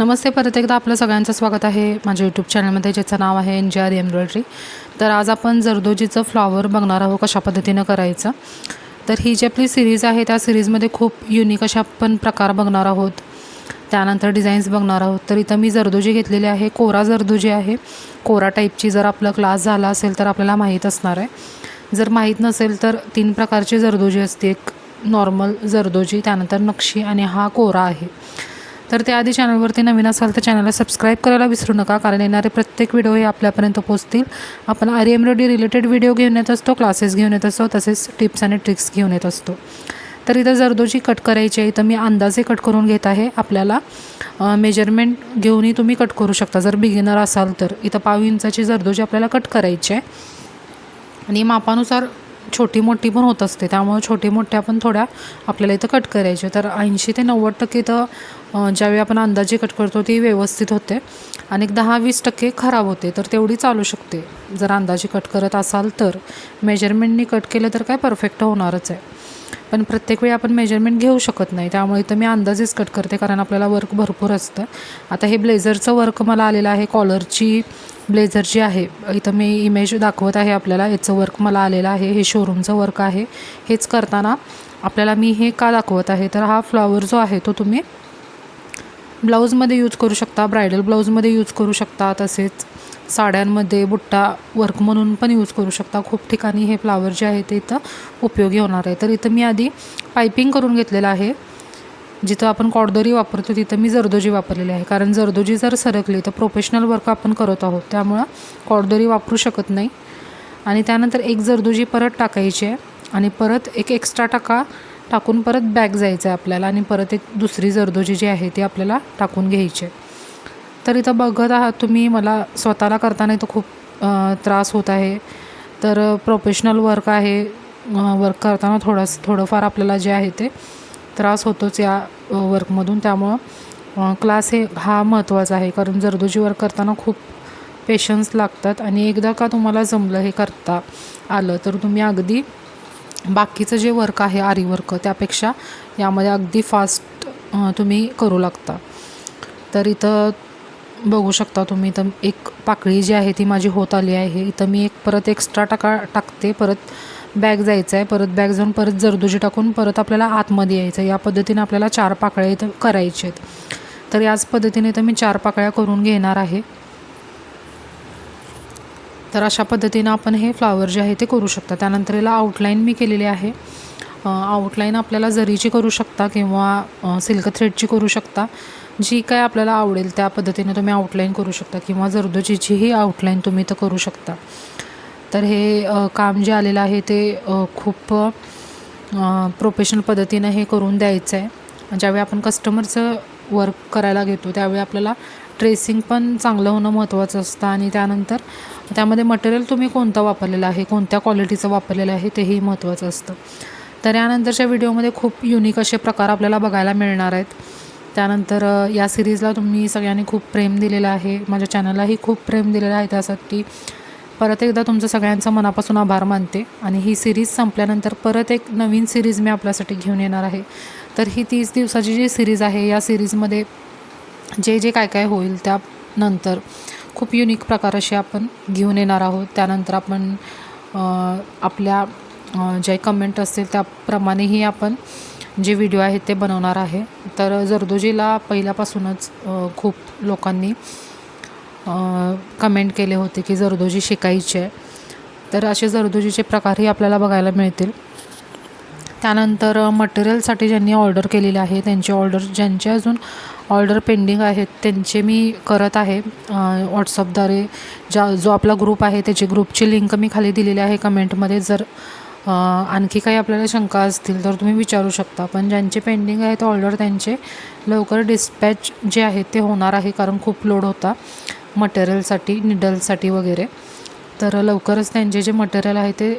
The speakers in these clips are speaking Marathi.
नमस्ते परत एकदा आपलं सगळ्यांचं स्वागत आहे माझ्या यूट्यूब चॅनलमध्ये ज्याचं नाव आहे एन जी आर एम्ब्रॉयडरी तर आज आपण जरदोजीचं फ्लॉवर बघणार आहोत कशा पद्धतीनं करायचं. तर ही जी आपली सिरीज आहे त्या सिरीजमध्ये खूप युनिक अशा आपण प्रकार बघणार आहोत. त्यानंतर डिझाईन्स बघणार आहोत. तर इथं मी जरदोजी घेतलेली आहे. कोरा जरदोजी आहे. कोरा टाईपची जर आपला क्लास झाला असेल तर आपल्याला माहीत असणार आहे. जर माहीत नसेल तर तीन प्रकारची जरदोजी असते. एक नॉर्मल जरदोजी त्यानंतर नक्षी आणि हा कोरा आहे. तर त्याआधी चॅनलवरती नवीन असाल तर चॅनलला सबस्क्राईब करायला विसरू नका कारण येणारे प्रत्येक व्हिडिओ हे आपल्यापर्यंत पोहोचतील. आपण आरी एम्ब्रॉयडरी रिलेटेड व्हिडिओ घेऊन येत असतो क्लासेस घेऊन येत असतो तसेच टिप्स आणि ट्रिक्स घेऊन येत असतो. तर इथं जरदोजी कट करायची आहे इथं मी अंदाजे कट करून घेत आहे. आपल्याला मेजरमेंट घेऊनही तुम्ही कट करू शकता. जर बिगिनर असाल तर इथं पाव इंचाची जरदोजी आपल्याला कट करायची आहे. आणि मापानुसार छोटी मोठी पण होत असते त्यामुळे छोटी मोठ्या पण थोड्या आपल्याला इथं कट करायचे. तर ऐंशी ते नव्वद टक्के इथं ज्यावेळी आपण अंदाजे कट करतो ती व्यवस्थित होते. आणि एक दहा वीस टक्के खराब होते तर तेवढी चालू शकते. जर अंदाजे कट करत असाल तर मेजरमेंटनी कट केलं तर काय परफेक्ट होणारच आहे. पण प्रत्येक वेळी आपण मेजरमेंट घेऊ शकत नाही त्यामुळे इथं मी अंदाजेच कट करते कारण आपल्याला वर्क भरपूर असतं. आता हे ब्लेझरचं वर्क मला आलेलं आहे कॉलरची ब्लेझर जी आहे इथं मी इमेज दाखवत आहे आपल्याला याचं वर्क मला आलेलं आहे हे शोरूमचं वर्क आहे. हेच करताना आपल्याला मी हे का दाखवत आहे तर हा फ्लॉवर जो आहे तो तुम्ही ब्लाऊजमध्ये यूज करू शकता ब्रायडल ब्लाऊजमध्ये यूज करू शकता तसेच साड्यांमध्ये बुट्टा वर्क म्हणून पण यूज करू शकता. खूप ठिकाणी हे फ्लावर जे आहे ते इथं उपयोगी होणार आहे. तर इथं मी आधी पायपिंग करून घेतलेलं आहे. जिथं आपण कॉडदोरी वापरतो तिथं मी जरदोजी वापरलेली आहे. कारण जरदोजी जर सरकली तर प्रोफेशनल वर्क आपण करत आहोत. त्यामुळं कॉडदोरी वापरू शकत नाही. आणि त्यानंतर एक जरदोजी परत टाकायची आहे. आणि परत एक एक्स्ट्रा टाका टाकून परत बॅग जायचं आहे आपल्याला आणि परत एक दुसरी जरदोजी जी आहे ती आपल्याला टाकून घ्यायची आहे. तर इथं बघत आहात तुम्ही मला स्वतःला करताना इथं खूप त्रास होत आहे. तर प्रोफेशनल वर्क आहे. वर्क करताना थोडंस थोडंफार आपल्याला जे आहे ते त्रास होतोच या वर्कमधून त्यामुळं क्लास हे हा महत्त्वाचा आहे. कारण जरदोजी वर्क करताना खूप पेशन्स लागतात आणि एकदा का तुम्हाला जमलं हे करता आलं तर तुम्ही अगदी बाकीचं जे वर्क आहे आरी वर्क त्यापेक्षा यामध्ये अगदी फास्ट तुम्ही करू लागता. तर इथं बघू शकता तुम्ही इथं एक पाकळी जी आहे ती माझी होत आली आहे. इथं मी एक परत एक्स्ट्रा टाका टाकते परत बॅग जायचं आहे परत बॅग जाऊन परत जरदुजी टाकून परत आपल्याला आतमध्ये यायचं आहे या पद्धतीने आपल्याला चार पाकळ्या इथं करायचे आहेत. तर याच पद्धतीने इथं मी चार पाकळ्या करून घेणार आहे. तर अशा पद्धतीनं आपण हे फ्लावर जे आहे ते करू शकता. त्यानंतर याला आउटलाईन मी केलेली आहे. आउटलाईन आपल्याला जरीची करू शकता किंवा सिल्क थ्रेडची करू शकता. जी काय आपल्याला आवडेल त्या पद्धतीने तुम्ही आउटलाईन करू शकता किंवा जरदोजीचीही आउटलाईन तुम्ही तर करू शकता. तर हे काम जे आलेलं आहे ते खूप प्रोफेशनल पद्धतीनं हे करून द्यायचं आहे ज्यावेळी आपण कस्टमरचं वर्क करायला घेतो त्यावेळी आपल्याला ट्रेसिंग पण चांगलं होणं महत्त्वाचं असतं. आणि त्यानंतर त्यामध्ये मटेरियल तुम्ही कोणतं वापरलेलं आहे कोणत्या क्वालिटीचं वापरलेलं आहे तेही महत्त्वाचं असतं. तर यानंतरच्या व्हिडिओमध्ये खूप युनिक असे प्रकार आपल्याला बघायला मिळणार आहेत. त्यानंतर या सिरीजला तुम्ही सगळ्यांनी खूप प्रेम दिलेलं आहे. माझ्या चॅनललाही खूप प्रेम दिलेलं आहे त्यासाठी. परत एकदा तुमचं सगळ्यांचं मनापासून आभार मानते. आणि ही सिरीज संपल्यानंतर परत एक नवीन सिरीज मी आपल्यासाठी घेऊन येणार आहे. तर ही तीस दिवसाची जी सिरीज आहे या सिरीजमध्ये जे जे काय काय होईल त्यानंतर खूप युनिक प्रकार असे आपण घेऊन येणार आहोत. त्यानंतर आपण आपल्या जे कमेंट असतील त्याप्रमाणेही आपण जे व्हिडिओ आहेत ते बनवणार आहे. तर जरदोजीला पहिल्यापासूनच खूप लोकांनी कमेंट केले होते की जरदोजी शिकायची आहे. तर असे जरदोजीचे प्रकारही आपल्याला बघायला मिळतील. त्यानंतर मटेरियलसाठी ज्यांनी ऑर्डर केलेले आहे त्यांची ऑर्डर ज्यांचे अजून ऑर्डर पेंडिंग आहेत त्यांचे मी करत आहे व्हॉट्सअपद्वारे ज्या जो आपला ग्रुप आहे त्याची ग्रुपची लिंक मी खाली दिलेली आहे कमेंटमध्ये जर आणखी काही आपल्याला शंका असतील तर तुम्ही विचारू शकता. पण ज्यांचे पेंडिंग आहेत ऑर्डर त्यांचे लवकर डिस्पॅच जे आहेत ते होणार आहे कारण खूप लोड होता मटेरियलसाठी निडलसाठी वगैरे. तर लवकरच त्यांचे जे मटेरियल आहे ते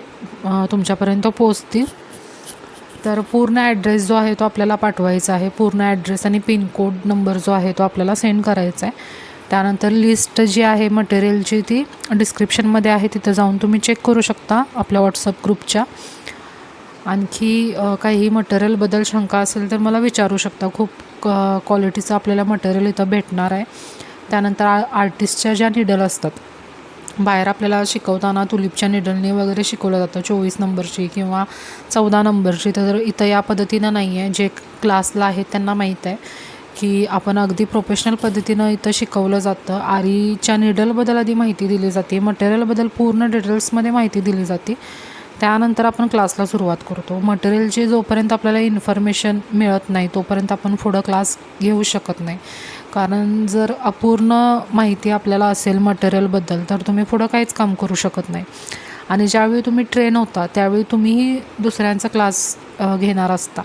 तुमच्यापर्यंत पोचतील तर पूर्ण ॲड्रेस जो आहे तो आपल्याला पाठवायचा आहे. पूर्ण ॲड्रेस आणि पिनकोड नंबर जो आहे तो आपल्याला सेंड करायचा आहे. त्यानंतर लिस्ट जी आहे मटेरियलची ती डिस्क्रिप्शनमध्ये आहे तिथं जाऊन तुम्ही चेक करू शकता आपल्या व्हॉट्सअप ग्रुपच्या आणखी काही मटेरियलबद्दल शंका असेल तर मला विचारू शकता. खूप क्वालिटीचं आपल्याला मटेरियल इथं भेटणार आहे. त्यानंतर आ आर्टिस्टच्या ज्या निडल असतात बाहेर आपल्याला शिकवताना तुलिपच्या निडलने वगैरे शिकवलं जातं. चोवीस नंबरची किंवा चौदा नंबरची. तर इथं या पद्धतीनं नाही आहे. जे क्लासला आहेत त्यांना माहीत आहे की आपण अगदी प्रोफेशनल पद्धतीनं इथं शिकवलं जातं. आरीच्या निडलबद्दल आधी माहिती दिली जाते. मटेरियलबद्दल पूर्ण डिटेल्समध्ये माहिती दिली जाते. त्यानंतर आपण क्लासला सुरुवात करतो. मटेरियलची जोपर्यंत आपल्याला इन्फॉर्मेशन मिळत नाही तोपर्यंत आपण पुढं क्लास घेऊ शकत नाही. कारण जर अपूर्ण माहिती आपल्याला असेल मटेरियलबद्दल तर तुम्ही पुढं काहीच काम करू शकत नाही. आणि ज्यावेळी तुम्ही ट्रेन होता त्यावेळी तुम्हीही दुसऱ्यांचा क्लास घेणार असता.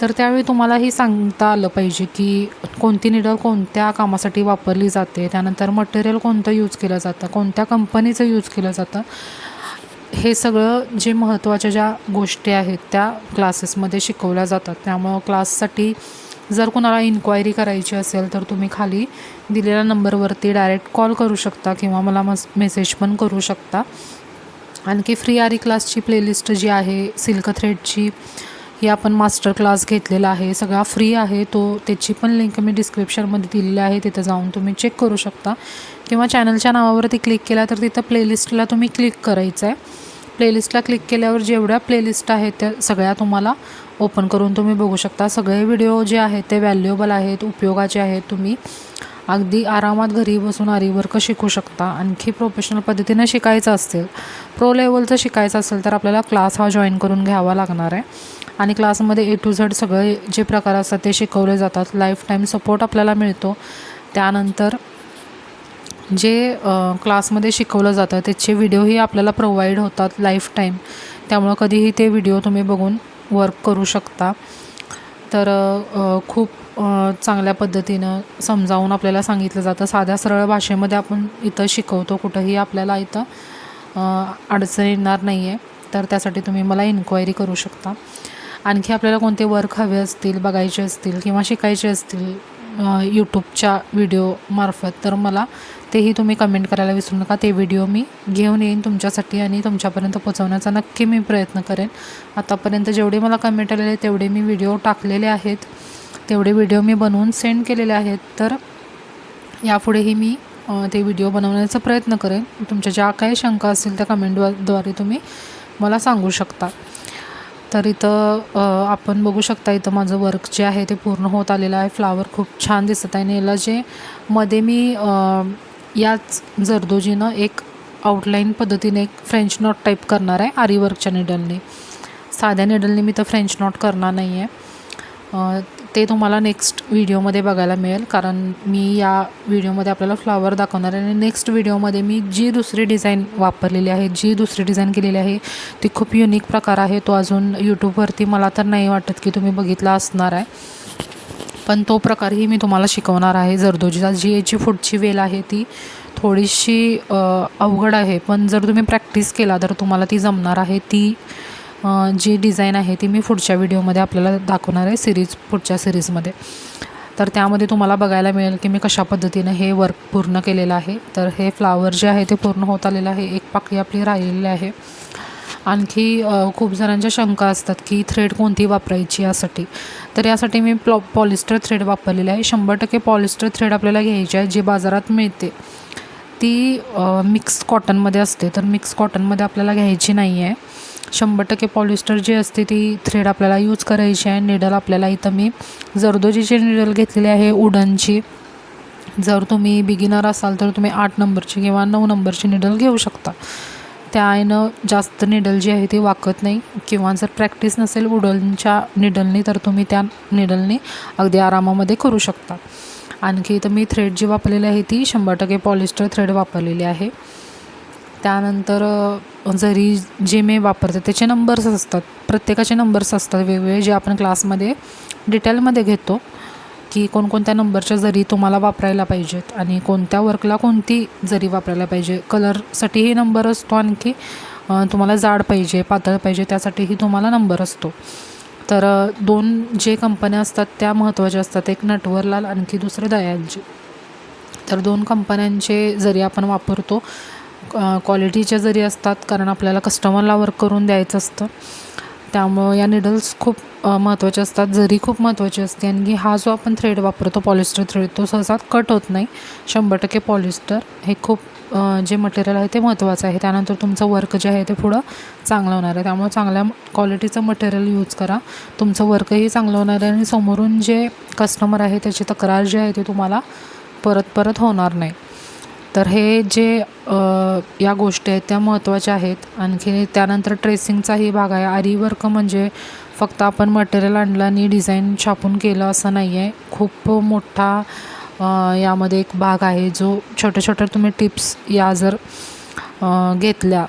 तर त्यावेळी तुम्हालाही सांगता आलं पाहिजे की कोणती निडल कोणत्या कामासाठी वापरली जाते त्यानंतर मटेरियल कोणतं यूज केलं जातं कोणत्या कंपनीचं यूज केलं जातं हे सगळं जे महत्त्वाच्या ज्या गोष्टी आहेत त्या क्लासेसमध्ये शिकवल्या जातात. त्यामुळं क्लाससाठी जर कोणाला इन्क्वायरी करायची असेल तर तुम्ही खाली दिलेल्या नंबरवरती डायरेक्ट कॉल करू शकता किंवा मला मस मेसेज पण करू शकता. आणखी फ्री आरी क्लासची प्लेलिस्ट जी आहे सिल्क थ्रेडची ही आपण मास्टर क्लास घेतलेला आहे. सगळा फ्री आहे. तो त्याची पण लिंक मी डिस्क्रिप्शनमध्ये दिलेली आहे. तिथं जाऊन तुम्ही चेक करू शकता. किंवा चॅनलच्या नावावरती क्लिक केला तर तिथं प्लेलिस्टला तुम्ही क्लिक करायचं आहे प्लेलिस्टला क्लिक केल्यावर जेवढ्या प्लेलिस्ट आहेत त्या सगळ्या तुम्हाला ओपन करून तुम्ही बघू शकता. सगळे व्हिडिओ जे आहेत ते व्हॅल्युएबल आहेत उपयोगाचे आहेत. तुम्ही अगदी आरामात घरी बसून आरीवर्क शिकू शकता. आणखी प्रोफेशनल पद्धतीनं शिकायचं असेल प्रो लेवलचं शिकायचं असेल तर आपल्याला क्लास हा जॉईन करून घ्यावा लागणार आहे. आणि क्लासमध्ये ए टू झेड सगळे जे प्रकार असतात ते शिकवले जातात. लाईफ टाईम सपोर्ट आपल्याला मिळतो. त्यानंतर जे क्लासमध्ये शिकवलं जातं त्याचे व्हिडिओही आपल्याला प्रोव्हाइड होतात लाईफ टाईम त्यामुळं कधीही ते व्हिडिओ तुम्ही बघून वर्क करू शकता. तर खूप चांगल्या पद्धतीनं समजावून आपल्याला सांगितलं जातं. साध्या सरळ भाषेमध्ये आपण इथं शिकवतो कुठंही आपल्याला इथं अडचण येणार नाही आहे तर त्यासाठी तुम्ही मला इन्क्वायरी करू शकता. आणखी आपल्याला कोणते वर्क हवे असतील बघायचे असतील किंवा शिकायचे असतील यूट्यूबच्या व्हिडिओमार्फत तर मला तेही तुम्ही कमेंट करायला विसरू नका. ते व्हिडिओ मी घेऊन येईन तुमच्यासाठी आणि तुमच्यापर्यंत पोचवण्याचा नक्की मी प्रयत्न करेन. आतापर्यंत जेवढे मला कमेंट आलेले तेवढे मी व्हिडिओ टाकलेले आहेत. तेवढे व्हिडिओ मी बनवून सेंड केलेले आहेत. तर यापुढेही मी ते व्हिडिओ बनवण्याचा प्रयत्न करेन. तुमच्या ज्या काही शंका असतील त्या कमेंटद्वारे तुम्ही मला सांगू शकता. तर इथं आपण बघू शकता इथं माझं वर्क जे आहे ते पूर्ण होत आलेलं आहे. फ्लावर खूप छान दिसत आहे. आणि याला जे मध्ये मी याच जरदोजीनं एक आउटलाईन पद्धतीने एक फ्रेंच नॉट टाईप करणार आहे आरी वर्कच्या निडलने साध्या निडलने मी तर फ्रेंच नॉट करणार नाही आहे ते तुम्हाला नेक्स्ट व्हिडिओमध्ये बघायला मिळेल. कारण मी या व्हिडिओमध्ये आपल्याला फ्लावर दाखवणार आहे. आणि नेक्स्ट व्हिडिओमध्ये मी जी दुसरी डिझाईन वापरलेली आहे जी दुसरी डिझाईन केलेली आहे ती खूप युनिक प्रकार आहे. तो अजून यूट्यूबवरती मला तर नाही वाटत की तुम्ही बघितला असणार आहे. पण तो प्रकारही मी तुम्हाला शिकवणार आहे. जरदोजीचा जी याची पुढची वेल आहे ती थोडीशी अवघड आहे. पण जर तुम्ही प्रॅक्टिस केला तर तुम्हाला ती जमणार आहे. ती जी डिझाईन आहे ती मी पुढच्या व्हिडिओमध्ये आपल्याला दाखवणार आहे सिरीज पुढच्या सिरीजमध्ये तर त्यामध्ये तुम्हाला बघायला मिळेल की मी कशा पद्धतीनं हे वर्क पूर्ण केलेलं आहे. तर हे फ्लावर जे आहे ते पूर्ण होत आलेलं आहे एक पाकळी आपली राहिलेली आहे. आणखी खूप जणांच्या शंका असतात की थ्रेड कोणती वापरायची यासाठी. तर यासाठी मी प्लॉ पॉलिस्टर थ्रेड वापरलेली आहे. शंभर टक्के पॉलिस्टर थ्रेड आपल्याला घ्यायची आहे जी बाजारात मिळते. ती मिक्स कॉटनमध्ये असते. तर मिक्स कॉटनमध्ये आपल्याला घ्यायची नाही आहे शंभर टक्के पॉलिस्टर जी असते ती थ्रेड आपल्याला यूज करायची आहे. निडल आपल्याला इथं मी जरदोजीची निडल घेतलेली आहे उडनची. जर तुम्ही बिगिनर असाल तर तुम्ही आठ नंबरची किंवा नऊ नंबरची निडल घेऊ शकता. त्या आईनं जास्त निडल जी आहे ती वाकत नाही. किंवा जर प्रॅक्टिस नसेल उडनच्या निडलनी तर तुम्ही त्या निडलनी अगदी आरामामध्ये करू शकता. आणखी इथं मी थ्रेड जी वापरलेली आहे ती शंभर टक्के पॉलिस्टर थ्रेड वापरलेली आहे. त्यानंतर जरी जे मी वापरते त्याचे नंबर्स असतात. प्रत्येकाचे नंबर्स असतात वेगवेगळे जे आपण क्लासमध्ये डिटेलमध्ये घेतो की कोणकोणत्या नंबरच्या जरी तुम्हाला वापरायला पाहिजेत आणि कोणत्या वर्कला कोणती जरी वापरायला पाहिजे. कलरसाठीही नंबर असतो आणखी तुम्हाला जाड पाहिजे पातळ पाहिजे त्यासाठीही तुम्हाला नंबर असतो. तर दोन जे कंपन्या असतात त्या महत्त्वाच्या असतात. एक नटवरलाल आणखी दुसरं दयालजी. तर दोन कंपन्यांचे जरी आपण वापरतो क्वालिटीच्या जरी असतात कारण आपल्याला कस्टमरला वर्क करून द्यायचं असतं. त्यामुळं या निडल्स खूप महत्त्वाचे असतात जरी खूप महत्त्वाची असते. आणि हा जो आपण थ्रेड वापरतो पॉलिस्टर थ्रेड तो सहसा कट होत नाही. शंभर टक्के पॉलिस्टर हे खूप जे मटेरियल आहे ते महत्त्वाचं आहे. त्यानंतर तुमचं वर्क जे आहे ते पुढं चांगलं होणार आहे. त्यामुळे चांगल्या क्वालिटीचं मटेरियल यूज करा. तुमचं वर्कही चांगलं होणार आहे. आणि समोरून जे कस्टमर आहे त्याची तक्रार जी आहे ती तुम्हाला परत परत होणार नाही. तर हे जे या गोष्टी आहेत त्या महत्त्वाच्या आहेत. आणखी त्यानंतर ट्रेसिंगचाही भाग आहे. आरी वर्क म्हणजे फक्त आपण मटेरियल आणलं आणि डिझाईन छापून केलं असं नाही आहे खूप मोठा यामध्ये एक भाग आहे जो छोट्या छोट्या तुम्ही टिप्स या जर घेतल्या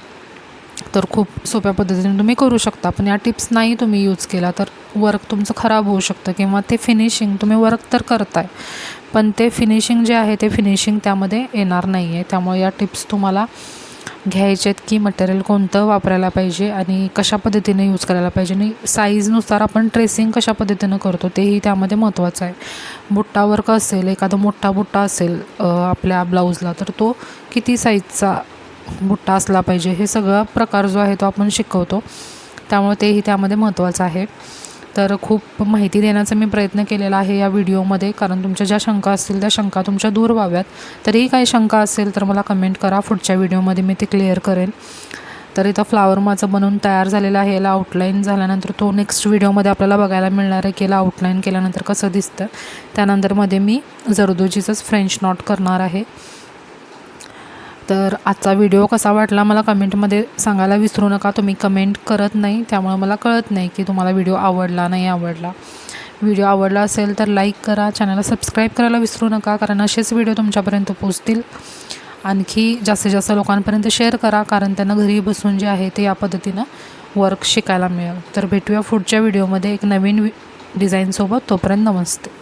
तर खूप सोप्या पद्धतीने तुम्ही करू शकता. पण या टिप्स नाही तुम्ही यूज केला तर वर्क तुमचं खराब होऊ शकतं किंवा ते फिनिशिंग तुम्ही वर्क तर करताय. पण ते फिनिशिंग जे आहे ते फिनिशिंग त्यामध्ये येणार नाही आहे त्यामुळे या टिप्स तुम्हाला घ्यायचे आहेत की मटेरियल कोणतं वापरायला पाहिजे आणि कशा पद्धतीने यूज करायला पाहिजे आणि साईजनुसार आपण ट्रेसिंग कशा पद्धतीनं करतो तेही त्यामध्ये महत्त्वाचं आहे. बुट्टा वर्क असेल एखादा मोठा बुट्टा असेल आपल्या ब्लाऊजला तर तो किती साईजचा बुट्टा असला पाहिजे. हे सगळा प्रकार जो आहे तो आपण शिकवतो. त्यामुळे तेही त्यामध्ये महत्त्वाचं आहे. तर खूप माहिती देण्याचा मी प्रयत्न केलेला आहे या व्हिडिओमध्ये. कारण तुमच्या ज्या शंका असतील त्या शंका तुमच्या दूर व्हाव्यात. तरीही काही शंका असेल तर मला कमेंट करा. पुढच्या व्हिडिओमध्ये मी ते क्लिअर करेन. तर इथं फ्लावर माझं बनवून तयार झालेलं आहे. याला आउटलाईन झाल्यानंतर तो नेक्स्ट व्हिडिओमध्ये आपल्याला बघायला मिळणार आहे की याला आउटलाईन केल्यानंतर कसं दिसतं. त्यानंतरमध्ये मी जरदोजीचंच फ्रेंच नॉट करणार आहे. तर आजचा व्हिडिओ कसा वाटला मला कमेंटमध्ये सांगायला विसरू नका. तुम्ही कमेंट करत नाही त्यामुळे मला कळत नाही की तुम्हाला व्हिडिओ आवडला नाही आवडला. व्हिडिओ आवडला असेल तर लाईक करा चॅनलला सबस्क्राईब करायला विसरू नका कारण असेच व्हिडिओ तुमच्यापर्यंत पोचतील आणखी जास्तीत जास्त लोकांपर्यंत शेअर करा कारण त्यांना घरी बसून जे आहे ते या पद्धतीनं वर्क शिकायला मिळेल. तर भेटूया पुढच्या व्हिडिओमध्ये एक नवीन डिझाईनसोबत तोपर्यंत नमस्ते.